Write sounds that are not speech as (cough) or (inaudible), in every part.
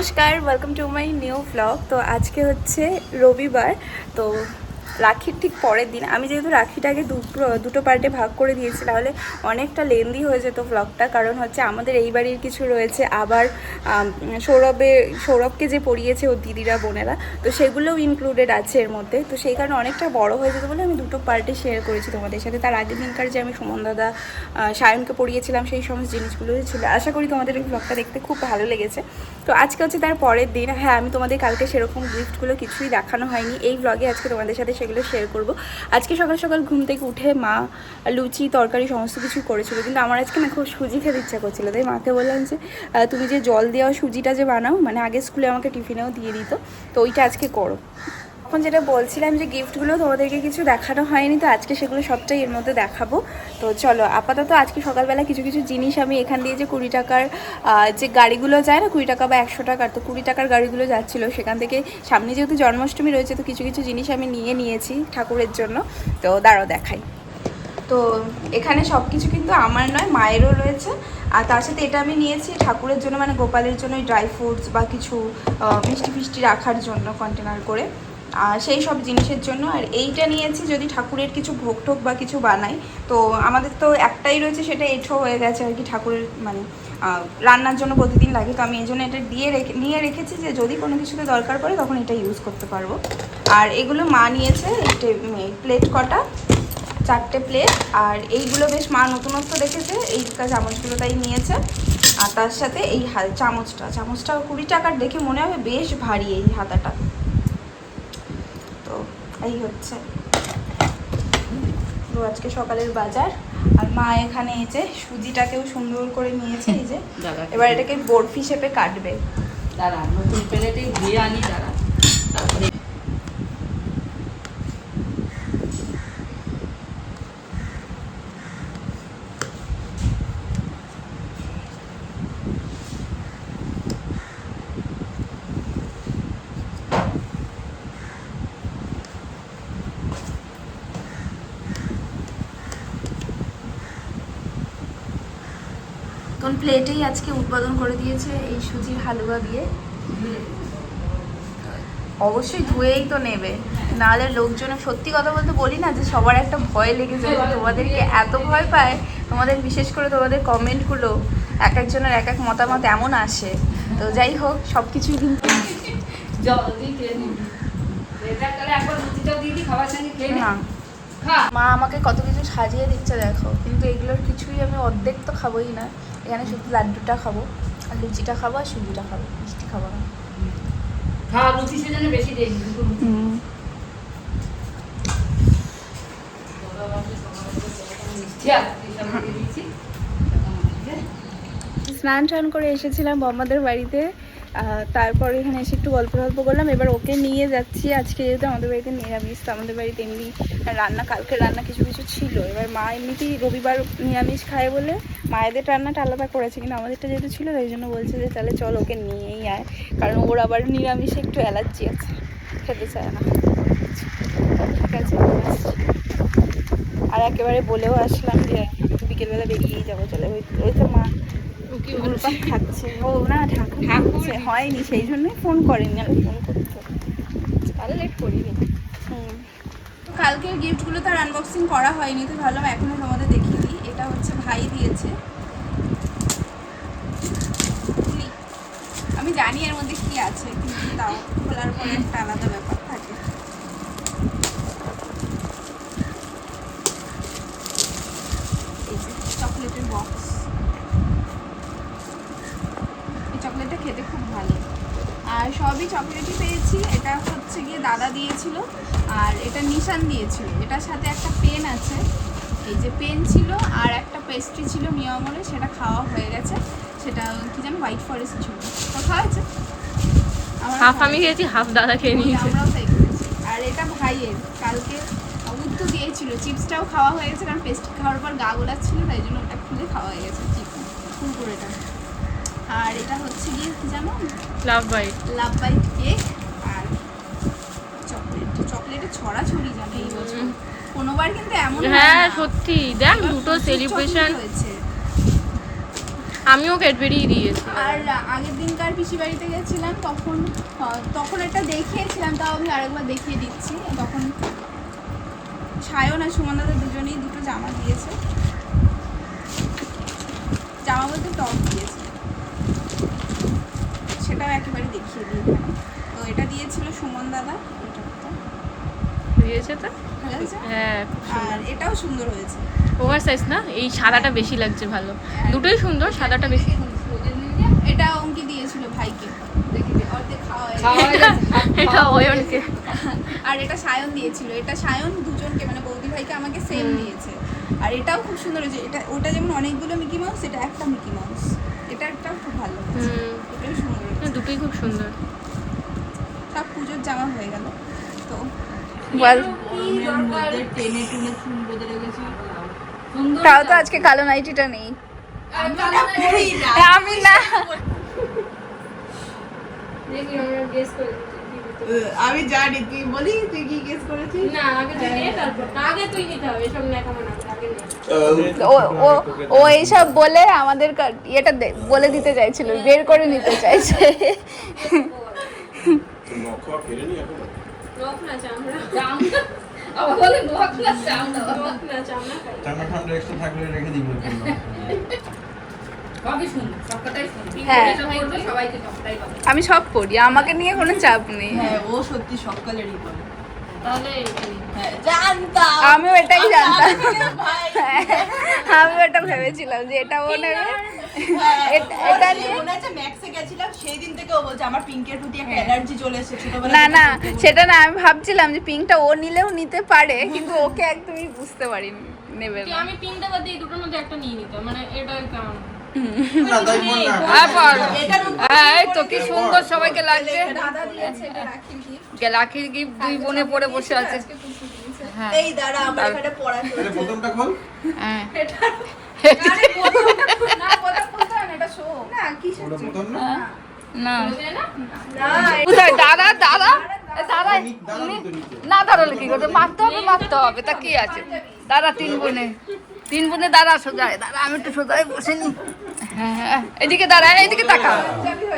নমস্কার welcome to my new blog তো আজকে হচ্ছে রবিবার তো রাখির ঠিক পরের দিন। আমি যেহেতু রাখিটাকে দুটো দুটো পার্টে ভাগ করে দিয়েছি, তাহলে অনেকটা লেন্দি হয়ে যেত ব্লগটা কারণ হচ্ছে আমাদের এই বাড়ির কিছু রয়েছে, আবার সৌরভে, সৌরভকে যে পড়িয়েছে ওর দিদিরা, বোনেরা, তো সেগুলোও ইনক্লুডেড আছে এর মধ্যে। তো সেই কারণে অনেকটা বড় হয়ে যেত বলে আমি দুটো পার্টে শেয়ার করেছি তোমাদের সাথে। তার আগের দিনকার যে আমি সুমন দাদা সায়নকে পড়িয়েছিলাম, সেই সমস্ত জিনিসগুলো ছিল। আশা করি তোমাদের এই ব্লগটা দেখতে খুব ভালো লেগেছে। তো আজকে হচ্ছে তার পরের দিন। হ্যাঁ আমি তোমাদের কালকে সেরকম গিফটগুলো কিছুই দেখানো হয়নি। এই ব্লগে আজকে তোমাদের সাথে সেগুলো শেয়ার করব। আজকে সকাল সকাল ঘুম থেকে উঠে মা, লুচি, তরকারি সমস্ত কিছু করেছিল। কিন্তু আমার আজকে না খুব সুজি খেতে ইচ্ছা করছিল। তাই মাকে বললাম যে তুমি যে জল দেওয়া সুজিটা যে বানাও মানে আগে স্কুলে আমাকে টিফিনেও দিয়ে দিত, তো ওইটা আজকে করো। এখন যেটা বলছিলাম যে গিফটগুলো তোমাদেরকে কিছু দেখানো হয়নি, তো আজকে সেগুলো সবটাই এর মধ্যে দেখাবো। তো চলো, আপাতত আজকে সকালবেলা কিছু কিছু জিনিস আমি এখান দিয়ে যে কুড়ি টাকার যে গাড়িগুলো যায় না, কুড়ি টাকা বা একশো টাকার, তো কুড়ি টাকার গাড়িগুলো যাচ্ছিল, সেখান থেকে সামনে যেহেতু জন্মাষ্টমী রয়েছে, তো কিছু কিছু জিনিস আমি নিয়ে নিয়েছি ঠাকুরের জন্য। তো দাঁড়াও দেখাই। তো এখানে সব কিছু কিন্তু আমার নয়, মায়েরও রয়েছে। আর তার সাথে এটা আমি নিয়েছি ঠাকুরের জন্য মানে গোপালের জন্য ড্রাই ফ্রুটস বা কিছু মিষ্টি ফিষ্টি রাখার জন্য কন্টেনার করে। সেই সব জিনিসের জন্য। আর এইটা নিয়েছি যদি ঠাকুরের কিছু ভোগ টোক বা কিছু বানাই, তো আমাদের তো একটাই রয়েছে, সেটা এঁঠো হয়ে গেছে আর কি ঠাকুরের মানে রান্নার জন্য প্রতিদিন লাগে। তো আমি এই জন্য এটা দিয়ে রেখে, নিয়ে রেখেছি যে যদি কোনো কিছুতে দরকার পড়ে তখন এটা ইউজ করতে পারব। আর এগুলো মা নিয়েছে প্লেট কটা, চারটে প্লেট আর এইগুলো বেশ মা নতুনত্ব দেখেছে, এই চামচগুলো তাই নিয়েছে। আর তার সাথে এই চামচটা চামচটা কুড়ি টাকার দেখে মনে হবে বেশ ভারী এই হাতাটা। এই হচ্ছে। তো আজকে সকালের বাজার। আর মা এখানে এসে যে সুজিটাকেও সুন্দর করে নিয়েছে এই যে। এবার এটাকে বরফি শেপে কাটবে। দাঁড়া নতুন প্লেটে ঘি আনি দাঁড়া তারপরে কোন প্লেটেই আজকে উৎপাদন করে দিয়েছে এই সুজির হালুয়া দিয়ে? অবশ্যই ধুয়েই তো নেবে। নাহলে লোকজন সত্যি কথা বলতে বলি না যে সবার একটা ভয় লেগে যায়। তোমাদেরকে এত ভয় পায় তোমাদের বিশেষ করে তোমাদের কমেন্টগুলো এক একজনের এক এক মতামত এমন আসে। তো যাই হোক সব কিছুই কিন্তু মা আমাকে কত কিছু সাজিয়ে দিচ্ছে দেখো কিন্তু এগুলোর কিছুই আমি অর্ধেক তো খাবোই না। এখানে শুধু লাড্ডুটা খাব আর লুচিটা খাব আর সুজিটা খাব মিষ্টি খাব না। লুচি সেজন্য বেশি দেই দিয়েছি স্নান টান করে এসেছিলাম বম্মাদের বাড়িতে। তারপর এখানে এসে একটু গল্প গল্প করলাম। এবার ওকে নিয়ে যাচ্ছি। আজকে যেহেতু আমাদের বাড়িতে নিরামিষ, তো আমাদের বাড়িতে এমনি রান্না, কালকে রান্না কিছু কিছু ছিল। এবার মা এমনিতেই রবিবার নিরামিষ খায় বলে মায়েদের রান্নাটা আলাদা করেছে, কিন্তু আমাদেরটা যেহেতু ছিল, তাই জন্য বলছে যে, তাহলে চল ওকে নিয়েই আয়। কারণ ওর আবার নিরামিষে একটু অ্যালার্জি আছে, খেতে চায় না। ঠিক আছে আর একেবারে বলেও আসলাম যে, বিকেলবেলা বেরিয়েই যাব। চলে, ওই ওই তো মা। ঘুরপাক খাচ্ছে। ও না ঠাকুর ঠাকুর? হয়নি সেই জন্যই ফোন করেনি আমি ফোন করতে তাহলে লেট করিনি। তো কালকের গিফটগুলো তার আনবক্সিং করা হয়নি তো ভাবলাম এখনই তোমাদের দেখিয়ে দিই। এটা হচ্ছে ভাই দিয়েছে। আমি জানি এর মধ্যে কি আছে কিন্তু তাও খোলার পরে একটা আলাদা ব্যাপার থাকে এই যে চকলেটের বক্স এই চকলেটটা খেতে খুব ভালো আর সবই চকলেটই পেয়েছি এটা হচ্ছে গিয়ে দাদা দিয়েছিল আর এটা নিশান দিয়েছিল। এটার সাথে একটা পেন আছে। এই যে পেন ছিল আর একটা পেস্ট্রি ছিল মিয়ামরে সেটা খাওয়া হয়ে গেছে। সেটা কি জানি হোয়াইট ফরেস্ট ছিল। তো খাওয়া হয়েছে হাফ আমি খেয়েছি হাফ দাদা খেয়ে নিয়েছে। আমরাও তাই করেছি আর এটা ভাইয়ের কালকে উত্তর দিয়েছিল। চিপসটাও খাওয়া হয়ে গেছে কারণ পেস্ট খাওয়ার পর গা গোলাচ্ছিল তাই জন্য ওটা খুলে খাওয়া হয়ে গেছে চিপস কুরকুরেটা আর এটা হচ্ছে গিয়ে কি জানো? Love bite love bite cake ছড়াছড়ি জানো এই বছর। কোনোবার কিন্তু এমন হ্যাঁ। সত্যি। দেখ দুটো সেলিব্রেশন হয়েছে। আমিও ক্যাডবেরি দিয়েছি। আর আগের দিনকার পিসি বাড়িতে গেছিলাম তখন তখন একটা দেখিয়েছিলাম তাও আমি আরেকবার দেখিয়ে দিচ্ছি। তখন সায়ন আর সুমন্দাদের দুজনেই দুটো জামা দিয়েছে। জামা বলতে টপ দিয়েছে। সেটাও একেবারে দেখিয়ে দিই তো এটা দিয়েছিল সুমন দাদা দিয়েছে তো? হ্যাঁ আর এটাও সুন্দর হয়েছে। ওভার সাইজ না? এই সাদাটা বেশি লাগছে ভালো। দুটোই সুন্দর সাদাটা বেশি। এটা অঙ্কি দিয়েছিল ভাইকে। হয়ে হয়ে। এটা অয়নকে আর এটা সায়ন দিয়েছিল। এটা সায়ন দুজনকে মানে বৌদি ভাইকে আমাকে সেম দিয়েছে। আর এটাও খুব সুন্দর হয়েছে। এটা ওটা যেমন অনেকগুলো মিকি মাউস এটা একটা মিকি মাউস এটা একটা খুব ভালো হয়েছে। হুম। এটাও সুন্দর দুটোই খুব সুন্দর। সব পুজোর জামা হয়ে গেল। তো বল তাও তো আজকে কালো নাইটিটা নেই। আমি না। আমি জানি তুই বলি তুই কি গেস করেছিস? না আগে তুই নে তারপর। আগে তুই নিতে হবে মানা ও এইসব বলে আমাদের ইয়েটা বলে দিতে চাইছিল বের করে নিতে চাইছে। নখা ফেরেনি এখনও নখ না চামড়া। চামড়া আবার বলে নখ না চামড়া। নখ না চামড়া। খাই ঠান্ডা ঠান্ডা এক্সট্রা থাকলে রেখে দিব সবই সুন্দর সবকটাই সুন্দর হ্যাঁ। সবাই তো সবাইকে সবটাই পাবে আমি সব পড়ি আমাকে নিয়ে কোনো চাপ নেই। হ্যাঁ ও সত্যি সকালেরই করে এটাই। হ্যাঁ জানতাম। আমিও এটাই জানতাম। ভাই। আমি ওটা ভেবেছিলাম যে এটা ও নেবে। হ্যাঁ, এটা- এটা যে নিয়ে- মনে আছে ম্যাক্সে গেছিলাম সেই দিন থেকে ও বলছে আমার পিঙ্কের প্রতি একটা অ্যালার্জি চলে এসেছে ছোটবেলা না না। সেটা না আমি ভাবছিলাম যে পিঙ্কটা ও নিলেও নিতে পারে কিন্তু ওকে একদমই বুঝতে পারিনি নেবে না। আমি তিনটা বাদ দিয়ে দুটোর মধ্যে একটা নিয়ে নিতাম মানে এটা কেমন? এটা তো কি সুন্দর সবাইকে লাগছে এটা গিফট দুই বোনে পরে বসে আছে। আজকে পুজো দিয়েছে। হ্যাঁ। এই দাঁড়া আমার এখানে পড়া প্রথমটা খোল। হ্যাঁ আরে প্রথম- না, প্রথম বলতে হয় না। কিসের? প্রথম না। না? দাদা দাদা দাদা দাঁড়ালে কি করতে মারতে হবে মারতে হবে। তা কি আছে? দাদা তিন বোনে। তিন বোনে দাদা সোজায় দাদা আমি একটু সোজায় বসে নি হ্যাঁ হ্যাঁ এদিকে দাঁড়া এইদিকে তাকা।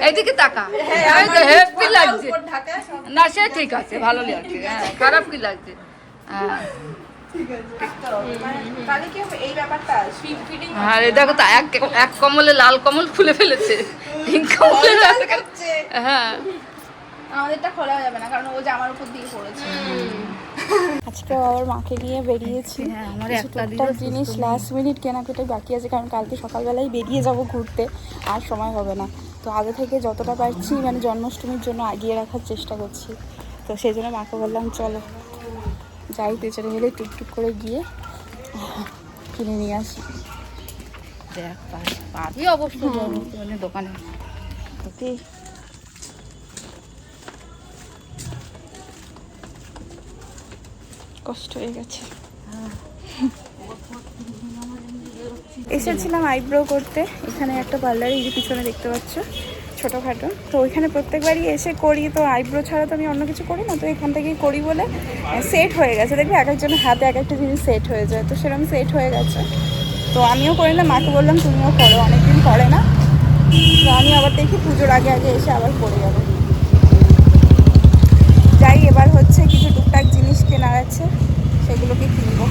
এইদিকে তাকা। এই তো হেপি লাগছে? না সে ঠিক আছে ভালো লাগছে। হ্যাঁ খারাপ কি লাগছে? হ্যাঁ। মানে তাহলে কি হবে? এই ব্যাপারটা আসবে। আর দেখো তো এক এক কমলে লাল কমল খুলে ফেলেছে। হ্যাঁ। আমাদেরটা খোলা যাবে না কারণ ও জামার উপর দিয়ে পড়েছে। আজকে আবার মাকে নিয়ে বেরিয়েছি। হ্যাঁ, আমার একটা টুকটাক জিনিস লাস্ট মিনিট কেনাকাটাই বাকি আছে কারণ কালকে সকালবেলায় বেরিয়ে যাব ঘুরতে আর সময় হবে না। তো আগে থেকে যতটা পারছি মানে জন্মাষ্টমীর জন্য আগিয়ে রাখার চেষ্টা করছি। তো সেই জন্য মাকে বললাম চলো। যাই পেছনে গেলে টুকটুক করে গিয়ে কিনে নিয়ে আসি। দেখ পারবি অবশ্যই মানে দোকানে। ওকে। কষ্ট হয়ে গেছে। এসেছিলাম আইব্রো করতে। এখানে একটা পার্লারে এই যে পিছনে দেখতে পাচ্ছ। ছোটোখাটো। তো ওইখানে প্রত্যেকবারই এসে করি তো আইব্রো ছাড়া তো আমি অন্য কিছু করি না তো এখান থেকেই করি বলে সেট হয়ে গেছে। দেখবি এক একজনের হাতে এক একটা জিনিস সেট হয়ে যায় তো সেরকম সেট হয়ে গেছে। তো আমিও করি না মাকে বললাম তুমিও করো অনেকদিন করে না। তো আমি আবার দেখি পুজোর আগে আগে এসে আবার করে যাব। যাই এবার হচ্ছে কিছু টুকটাক জিনিস কেনার আছে সেগুলোকে কিনবো।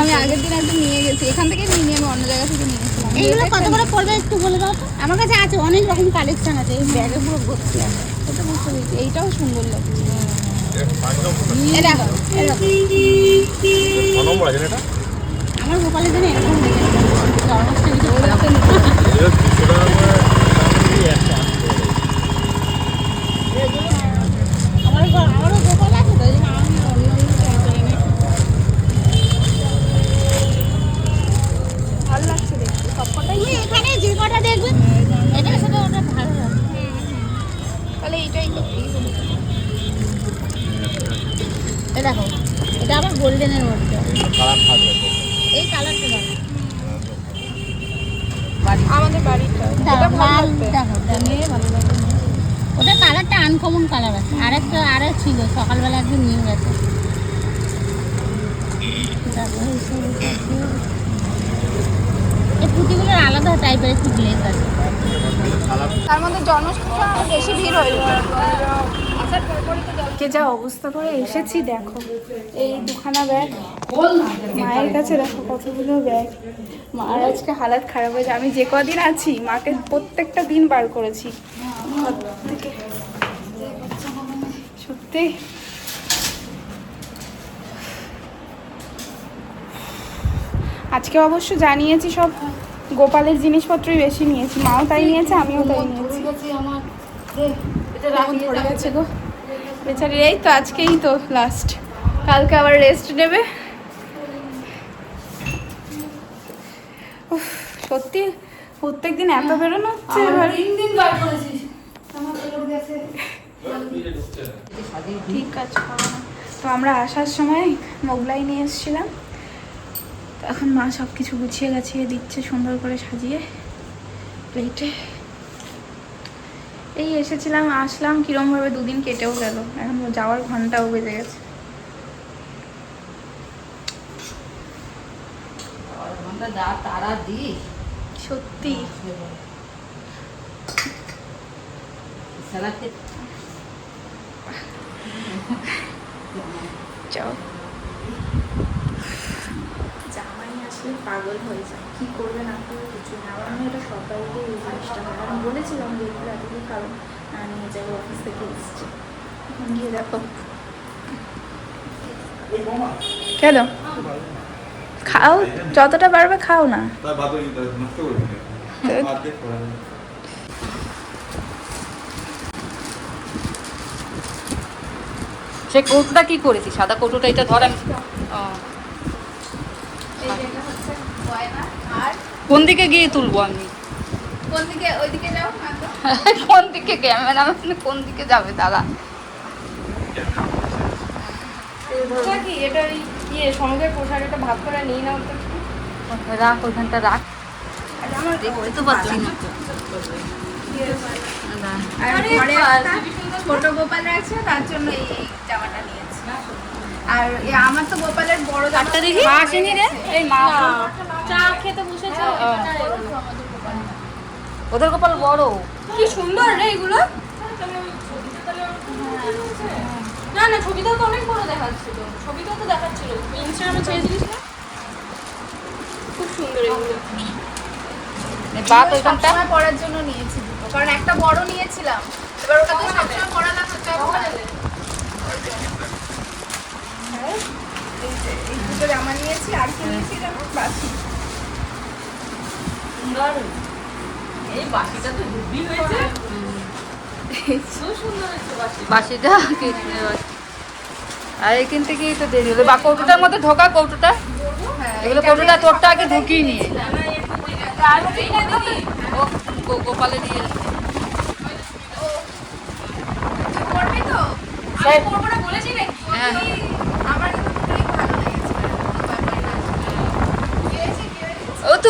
আমি আগের দিন একদম নিয়ে গেছি এখান থেকে নিয়ে নিয়ে আমি অন্য জায়গা থেকে নিয়েছিলাম এইগুলো কত করে পড়বে একটু বলে দাও তো? আমার কাছে আছে অনেক রকম কালেকশন আছে। এই ব্যাগে পুরো ভর্তি আছে। এটা বুঝতে পেরেছি এইটাও সুন্দর লাগছে আমার গোপালের জন্য এরকম আমার দেখবে ওটা ভালো লাগবে তাহলে এইটাই তো এই হলো। এই দেখো এটা আবার গোল্ডেনের মধ্যে। এই কালারটা দেখো। আমাদের বাড়িটা। এটা ভালো দেখো নিয়ে ভালো লাগবে। ওটা কালারটা আনকমন কালার আছে। আরেকটা আরেক ছিল সকালবেলা একদিন নিয়ে গেছে। এই সব পুঁতিগুলোর আলাদা টাইপের একটু গ্লেজ আছে। তার মধ্যে জনসংখ্যা বেশি ভিড় হইল কে যা অবস্থা করে এসেছি দেখো। এই দুখানা ব্যাগ মায়ের কাছে দেখো কতগুলো ব্যাগ মার আজকে হালাত খারাপ হয়েছে। আমি যে কদিন আছি মাকে প্রত্যেকটা দিন বার করেছি। সত্যি। আজকে অবশ্য জানিয়েছি সব গোপালের জিনিসপত্রই বেশি নিয়েছি। মাও তাই নিয়েছে আমিও তাই নিয়েছি। গো? বেচারি এই তো আজকেই তো লাস্ট কালকে আবার রেস্ট নেবে। উফ, সত্যি প্রত্যেক দিন এত বেরোনো হচ্ছে ঠিক আছে তো আমরা আসার সময় মোগলাই নিয়ে এসেছিলাম। তো এখন মা সব কিছু গুছিয়ে গাছিয়ে দিচ্ছে সুন্দর করে সাজিয়ে প্লেটে এই এসেছিলাম আসলাম কিরমভাবে দুদিন কেটেও গেল। এখন যাওয়ার ঘন্টাও বেজে গেছে। সত্যি। যাও। জামাই আসলে পাগল হয়ে যায়। কি করবে না করবে কিছু না। আমার মনে এটা সব বাড়িতেই এই জিনিসটা হয়। আমি বলেছিলাম যে এগুলো এতগুলো কারণ নিয়ে যাব অফিস থেকে এসছে। গিয়ে দেখো। কেন? খাও। যতটা পারবে খাও না। সে কৌটোটা কি করেছি? সাদা কৌটোটা এটা ধর আমি ও। আর কোন দিকে গিয়ে তুলবো আমি? কোন দিকে? ওইদিকে যাও (laughs) কোন দিকে ক্যামেরা কোন দিকে যাবে? দাদা কি? এটা ওই ইয়ে সঙ্গে পোশাক একটা ভাগ করে রাখ রাখ। দেখতে পাচ্ছি না একটা ছোট গোপাল আছে তার জন্য এই এই জামাটা নিয়েছি। আর এ আমার তো গোপালের বড় জামাটা দেখি? মা আসেনি রে? এই মা চা খেতে বসেছে? ওদের কপাল বড়। কি সুন্দর রে এগুলো। না না ছবিটাও তো অনেক বড় দেখাচ্ছিল। ছবিটাও তো দেখাচ্ছিল। ইনস্টাগ্রামে ছেড়েছিলিস না খুব সুন্দর এগুলো। বাত ওইখানটা? পরার জন্য নিয়েছি। কারণ একটা বড় নিয়েছিলাম। এবার ওটা তো সবসময় পরা না এই দুটো জামা নিয়েছি আর কি নিয়েছি জামা বাস। এই বাসিটা তো হেভি হয়েছে। খুব সুন্দর হয়েছে বাসি বাসিটা আর এখান থেকেই তো দেরি হলো বা কৌটোটার মধ্যে ঢোকা কৌটোটা। এগুলো কৌটোটা তোরটা আগে ঢুকিয়ে নিয়ে। গোপালে দিয়ে করবি তো সেই করব না বলেছি নাকি হ্যাঁ আমার কিন্তু দুটোই ভালো লেগেছে পেয়েছি, পেয়েছি। ও তো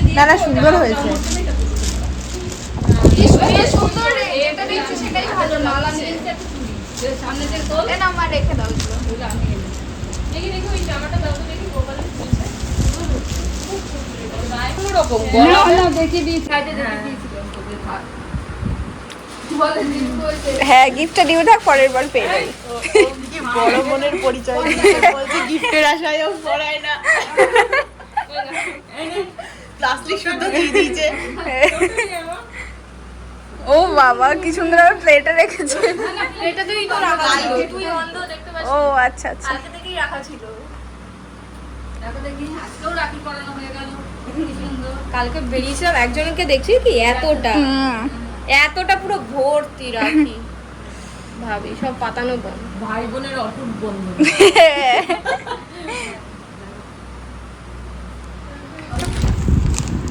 দেখে দিয়েছিলাম তোকে থাক হ্যাঁ। গিফটটা দিও থাক পরের বার পেয়ে বড় মনের পরিচয়। বলছে গিফটের আশায়ও পড়ায় না। (laughs) প্লাস্টিক শুদ্ধ দিয়ে দিয়েছে। ও বাবা কি সুন্দর ভাবে প্লেটে রেখেছে। এটা তুই তো রাখা ছিল। তুই অন্ধ দেখতে পাচ্ছিস? ও আচ্ছা আচ্ছা। কালকে থেকেই রাখা ছিল। দেখো দেখি আজকেও রাখি করানো হয়ে গেল। কি সুন্দর। কালকে বেরিয়েছিলাম একজনকে দেখছি কি এতটা। এতটা পুরো ভর্তি রাখি। ভাবি সব পাতানো বন্ধ। ভাই বোনের অটুট বন্ধু (laughs) ঝকমকা করছে না বাবা আহ,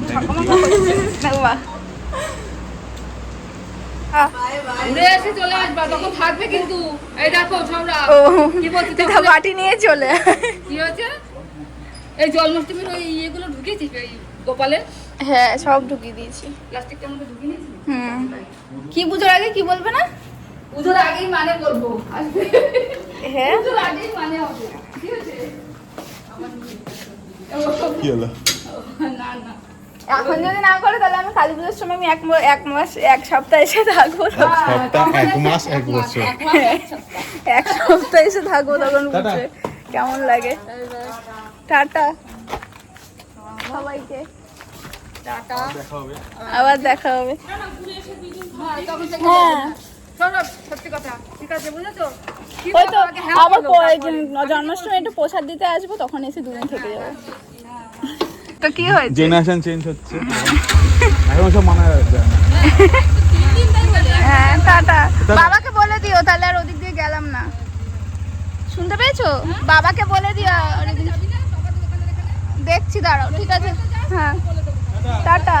উড়ে এসে চলে আসবা তখন থাকবে কিন্তু এই দেখো সবরা ও কি বলছি দিদা বাটি নিয়ে চলে কি হয়েছে? এই জন্মাষ্টমীর ওই ইয়েগুলো ঢুকিয়েছিস এই গোপালের হ্যাঁ সব ঢুকিয়ে দিয়েছি। প্লাস্টিকটার মধ্যে ঢুকিয়ে নিয়েছিস? হুম। কি পুজোর আগে কি বলবে না? পুজোর আগেই মানে বলব। হ্যাঁ? পুজোর আগেই মানে হবে। ঠিক আছে কি হলো? না না। এখন যদি না করে তাহলে আমি কালী পুজোর সময় আমি এক এক মাস এক সপ্তাহ এসে থাকব। সপ্তাহ এক মাস এক বছর। এক সপ্তাহ। এসে থাকব তখন টাটা। কেমন লাগে? টাটা। সবাইকে। দেখা আবার দেখা হবে। হ্যাঁ, হ্যাঁ। সত্যি কথা। ঠিক আছে বুঝেছ? হ্যাঁ আবার জন্মাষ্টমী একটু প্রসাদ দিতে আসব তখন এসে দুদিন থেকে যাব। তো কি হয়েছে? জেনারেশন চেঞ্জ হচ্ছে। এখন সব মানা যায় না। হ্যাঁ টাটা। বাবাকে বলে দিও তাহলে আর ওদিক দিয়ে গেলাম না। শুনতে পেয়েছ? বাবাকে বলে দিও দেখছি দাঁড়াও ঠিক আছে। হ্যাঁ। টাটা।